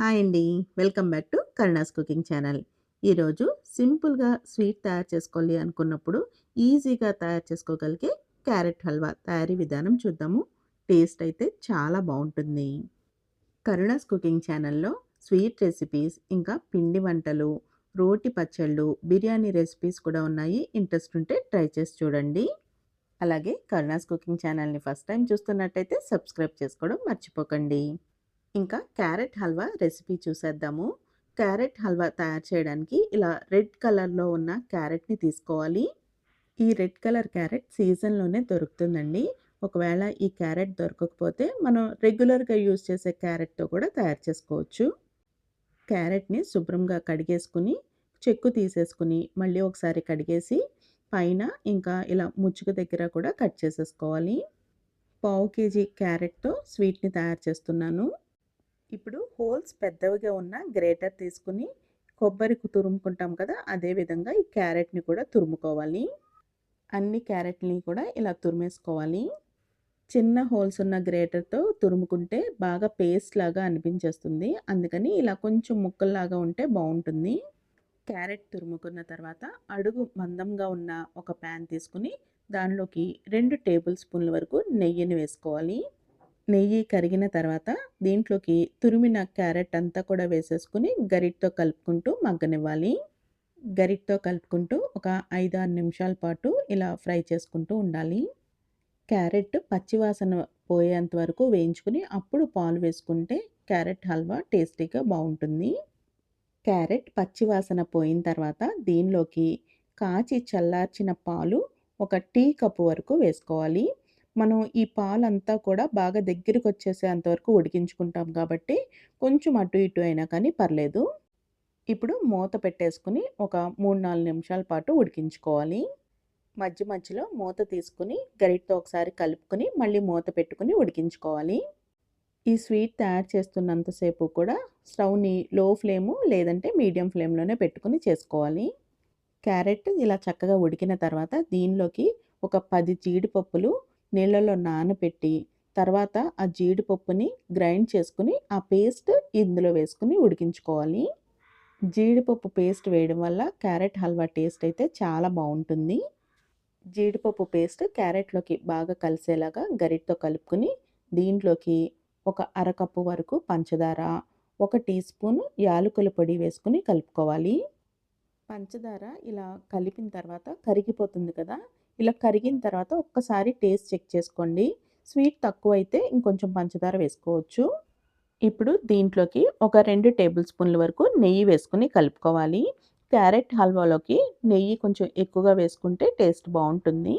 Hi అండి. Welcome back to Karuna's cooking channel. ఈరోజు సింపుల్గా స్వీట్ తయారు చేసుకోవాలి అనుకున్నప్పుడు ఈజీగా తయారు చేసుకోగలిగే క్యారెట్ హల్వా తయారీ విధానం చూద్దాము. టేస్ట్ అయితే చాలా బాగుంటుంది. కరుణాస్ కుకింగ్ ఛానల్లో స్వీట్ రెసిపీస్ ఇంకా పిండి వంటలు రోటి పచ్చళ్ళు బిర్యానీ రెసిపీస్ కూడా ఉన్నాయి. ఇంట్రెస్ట్ ఉంటే ట్రై చేసి చూడండి. అలాగే కరుణాస్ కుకింగ్ ఛానల్ని ఫస్ట్ టైం చూస్తున్నట్టయితే సబ్స్క్రైబ్ చేసుకోవడం మర్చిపోకండి. ఇంకా క్యారెట్ హల్వా రెసిపీ చూసేద్దాము. క్యారెట్ హల్వా తయారు చేయడానికి ఇలా రెడ్ కలర్లో ఉన్న క్యారెట్ని తీసుకోవాలి. ఈ రెడ్ కలర్ క్యారెట్ సీజన్లోనే దొరుకుతుందండి. ఒకవేళ ఈ క్యారెట్ దొరకకపోతే మనం రెగ్యులర్గా యూజ్ చేసే క్యారెట్తో కూడా తయారు చేసుకోవచ్చు. క్యారెట్ని శుభ్రంగా కడిగేసుకుని చెక్కు తీసేసుకుని మళ్ళీ ఒకసారి కడిగేసి పైన ఇంకా ఇలా ముచ్చుకు దగ్గర కూడా కట్ చేసేసుకోవాలి. పావు కేజీ క్యారెట్తో స్వీట్ని తయారు చేస్తున్నాను. ఇప్పుడు హోల్స్ పెద్దవిగా ఉన్న గ్రేటర్ తీసుకుని కొబ్బరి తురుముకుంటాం కదా అదేవిధంగా ఈ క్యారెట్ని కూడా తురుముకోవాలి. అన్ని క్యారెట్ని కూడా ఇలా తురిమేసుకోవాలి. చిన్న హోల్స్ ఉన్న గ్రేటర్తో తురుముకుంటే బాగా పేస్ట్ లాగా అనిపించేస్తుంది. అందుకని ఇలా కొంచెం ముక్కల్లాగా ఉంటే బాగుంటుంది. క్యారెట్ తురుముకున్న తర్వాత అడుగు మందంగా ఉన్న ఒక ప్యాన్ తీసుకుని దానిలోకి రెండు టేబుల్ స్పూన్ల వరకు నెయ్యిని వేసుకోవాలి. నెయ్యి కరిగిన తర్వాత దీంట్లోకి తురిమిన క్యారెట్ అంతా కూడా వేసేసుకుని గరిటతో కలుపుకుంటూ మగ్గనివ్వాలి. గరిటతో కలుపుకుంటూ ఒక ఐదు ఆరు నిమిషాల పాటు ఇలా ఫ్రై చేసుకుంటూ ఉండాలి. క్యారెట్ పచ్చివాసన పోయేంత వరకు వేయించుకుని అప్పుడు పాలు వేసుకుంటే క్యారెట్ హల్వా టేస్టీగా బాగుంటుంది. క్యారెట్ పచ్చివాసన పోయిన తర్వాత దీనిలోకి కాచి చల్లార్చిన పాలు ఒక టీ కప్పు వరకు వేసుకోవాలి. మనం ఈ పాలంతా కూడా బాగా దగ్గరికి వచ్చేసేంత వరకు ఉడికించుకుంటాం కాబట్టి కొంచెం అటు ఇటు అయినా కానీ పర్లేదు. ఇప్పుడు మూత పెట్టేసుకుని ఒక మూడు నాలుగు నిమిషాల పాటు ఉడికించుకోవాలి. మధ్య మధ్యలో మూత తీసుకుని గరిటతో ఒకసారి కలుపుకొని మళ్ళీ మూత పెట్టుకుని ఉడికించుకోవాలి. ఈ స్వీట్ తయారు చేస్తున్నంతసేపు కూడా స్టవ్ని లో ఫ్లేము లేదంటే మీడియం ఫ్లేమ్లోనే పెట్టుకుని చేసుకోవాలి. క్యారెట్ ఇలా చక్కగా ఉడికిన తర్వాత దీనిలోకి ఒక పది జీడిపప్పులు నీళ్ళలో నానబెట్టి తర్వాత ఆ జీడిపప్పుని గ్రైండ్ చేసుకుని ఆ పేస్ట్ ఇందులో వేసుకుని ఉడికించుకోవాలి. జీడిపప్పు పేస్ట్ వేయడం వల్ల క్యారెట్ హల్వా టేస్ట్ అయితే చాలా బాగుంటుంది. జీడిపప్పు పేస్ట్ క్యారెట్లోకి బాగా కలిసేలాగా గరిటతో కలుపుకుని దీంట్లోకి ఒక అరకప్పు వరకు పంచదార ఒక టీ స్పూన్ యాలకుల పొడి వేసుకుని కలుపుకోవాలి. పంచదార ఇలా కలిపిన తర్వాత కరిగిపోతుంది కదా ఇలా కరిగిన తర్వాత ఒక్కసారి టేస్ట్ చెక్ చేసుకోండి. స్వీట్ తక్కువ అయితే ఇంకొంచెం పంచదార వేసుకోవచ్చు. ఇప్పుడు దీంట్లోకి ఒక రెండు టేబుల్ స్పూన్ల వరకు నెయ్యి వేసుకుని కలుపుకోవాలి. క్యారెట్ హల్వాలోకి నెయ్యి కొంచెం ఎక్కువగా వేసుకుంటే టేస్ట్ బాగుంటుంది.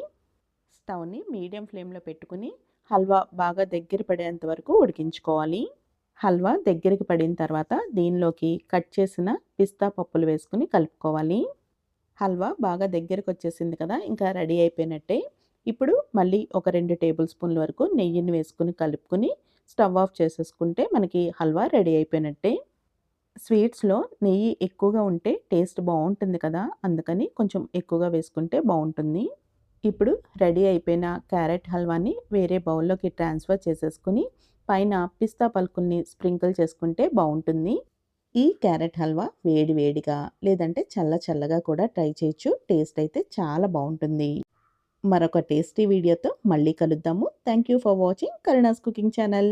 స్టవ్ని మీడియం ఫ్లేమ్లో పెట్టుకుని హల్వా బాగా దగ్గర పడేంత వరకు ఉడికించుకోవాలి. హల్వా దగ్గరికి పడిన తర్వాత దీనిలోకి కట్ చేసిన పిస్తా పప్పులు వేసుకుని కలుపుకోవాలి. హల్వా బాగా దగ్గరకు వచ్చేసింది కదా ఇంకా రెడీ అయిపోయినట్టే. ఇప్పుడు మళ్ళీ ఒక రెండు టేబుల్ స్పూన్ల వరకు నెయ్యిని వేసుకుని కలుపుకొని స్టవ్ ఆఫ్ చేసేసుకుంటే మనకి హల్వా రెడీ అయిపోయినట్టే. స్వీట్స్లో నెయ్యి ఎక్కువగా ఉంటే టేస్ట్ బాగుంటుంది కదా అందుకని కొంచెం ఎక్కువగా వేసుకుంటే బాగుంటుంది. ఇప్పుడు రెడీ అయిపోయిన క్యారెట్ హల్వాని వేరే బౌల్లోకి ట్రాన్స్ఫర్ చేసేసుకుని పైన పిస్తా పలుకుల్ని స్ప్రింకిల్ చేసుకుంటే బాగుంటుంది. ఈ క్యారెట్ హల్వా వేడి వేడిగా లేదంటే చల్ల చల్లగా కూడా ట్రై చేయొచ్చు. టేస్ట్ అయితే చాలా బాగుంటుంది. మరొక టేస్టీ వీడియోతో మళ్ళీ కలుద్దాము. Thank you for watching Karuna's cooking channel